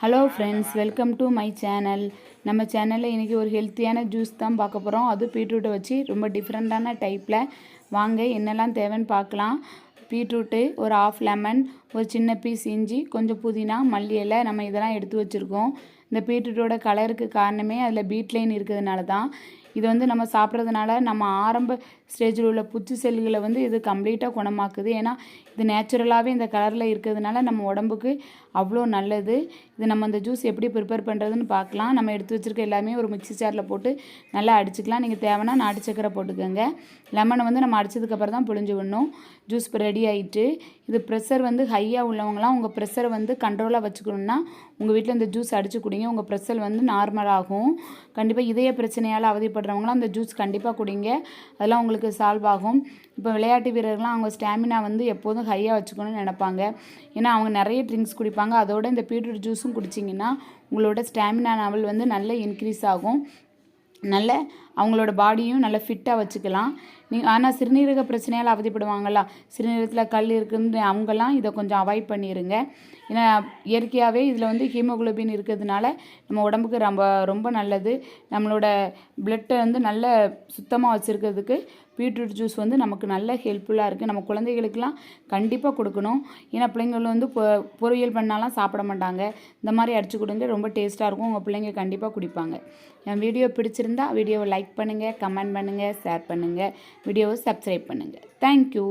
Hello friends welcome to my channel நம்ம சேனலில் இன்றைக்கி ஒரு ஹெல்த்தியான ஜூஸ் தான் பார்க்க போகிறோம் அது பீட்ரூட்டை வச்சு ரொம்ப டிஃப்ரெண்ட்டான டைப்பில் வாங்க என்னெல்லாம் தேவைன்னு பார்க்கலாம். பீட்ரூட்டு ஒரு ஆஃப் லெமன் ஒரு சின்ன பீஸ் இஞ்சி கொஞ்சம் புதினா மல்லி இலை நம்ம இதெல்லாம் எடுத்து வச்சுருக்கோம். இந்த பீட்ரூட்டோட கலருக்கு காரணமே அதில் பீட்லைன் இருக்கிறதுனால தான். இது வந்து நம்ம சாப்பிட்றதுனால நம்ம ஆரம்ப ஸ்டேஜில் உள்ள புத்து செல்லுகளை வந்து இது கம்ப்ளீட்டாக குணமாக்குது. ஏன்னா இது நேச்சுரலாகவே இந்த கலரில் இருக்கிறதுனால நம்ம உடம்புக்கு அவ்வளோ நல்லது. இது நம்ம அந்த ஜூஸ் எப்படி ப்ரிப்பேர் பண்ணுறதுன்னு பார்க்கலாம். நம்ம எடுத்து வச்சுருக்க எல்லாமே ஒரு மிக்சி சேரில் போட்டு நல்லா அடிச்சுக்கலாம். நீங்கள் தேவைன்னா நாட்டு சக்கரை போட்டுக்கோங்க. லெமனை வந்து நம்ம அடித்ததுக்கப்புறம் தான் புழிஞ்சு விடணும். ஜூஸ் இப்போ ரெடி ஆகிட்டு இது ப்ரெஷர் வந்து ஹையாக உள்ளவங்களாம் உங்கள் ப்ரெஷரை வந்து கண்ட்ரோலாக வச்சுக்கணுன்னா உங்கள் வீட்டில் இந்த ஜூஸ் அடித்து குடிங்க. உங்கள் ப்ரெஷர் வந்து நார்மலாகும் கண்டிப்பாக இதய பிரச்சனையால் அவதிப்படுறவங்களாம் அந்த ஜூஸ் கண்டிப்பாக குடிங்க. அதெல்லாம் உங்களுக்கு சால்வ் ஆகும். இப்போ விளையாட்டு வீரர்கள்லாம் அவங்க ஸ்டாமினா வந்து எப்போதும் ஹையாக வச்சுக்கணும்னு நினைப்பாங்க. ஏன்னா அவங்க நிறைய ட்ரிங்க்ஸ் குடிப்பாங்க. அதோட இந்த பீட்ரூட் ஜூஸும் குடிச்சிங்கன்னா உங்களோட ஸ்டாமினா லெவல் வந்து நல்ல இன்க்ரீஸ் ஆகும். நல்ல அவங்களோட பாடியும் நல்லா ஃபிட்டாக வச்சுக்கலாம். நீங்கள் ஆனால் சிறுநீரக பிரச்சனையால் அவதிப்படுவாங்களா சிறுநீரகத்தில் கல் இருக்குன்னு அவங்கெல்லாம் இதை கொஞ்சம் அவாய்ட் பண்ணிடுங்க ஏன்னா இயற்கையாகவே இதில் வந்து ஹீமோகுளோபின் இருக்கிறதுனால நம்ம உடம்புக்கு ரொம்ப ரொம்ப நல்லது. நம்மளோட பிளட்டை வந்து நல்ல சுத்தமாக வச்சுருக்கிறதுக்கு பீட்ரூட் ஜூஸ் வந்து நமக்கு நல்ல ஹெல்ப்ஃபுல்லாக இருக்குது நம்ம குழந்தைகளுக்கெல்லாம் கண்டிப்பாக கொடுக்கணும். ஏன்னா பிள்ளைங்கள் வந்து பொ பொரியல் பண்ணாலாம் சாப்பிட மாட்டாங்க. இந்த மாதிரி அடிச்சு கொடுங்க ரொம்ப டேஸ்ட்டாக இருக்கும். உங்கள் பிள்ளைங்க கண்டிப்பாக குடிப்பாங்க. என் வீடியோ பிடிச்சிருந்தா வீடியோவை லைக் பண்ணுங்கள் கமெண்ட் பண்ணுங்கள் ஷேர் பண்ணுங்கள் வீடியோவை சப்ஸ்கிரைப் பண்ணுங்கள் தேங்க்யூ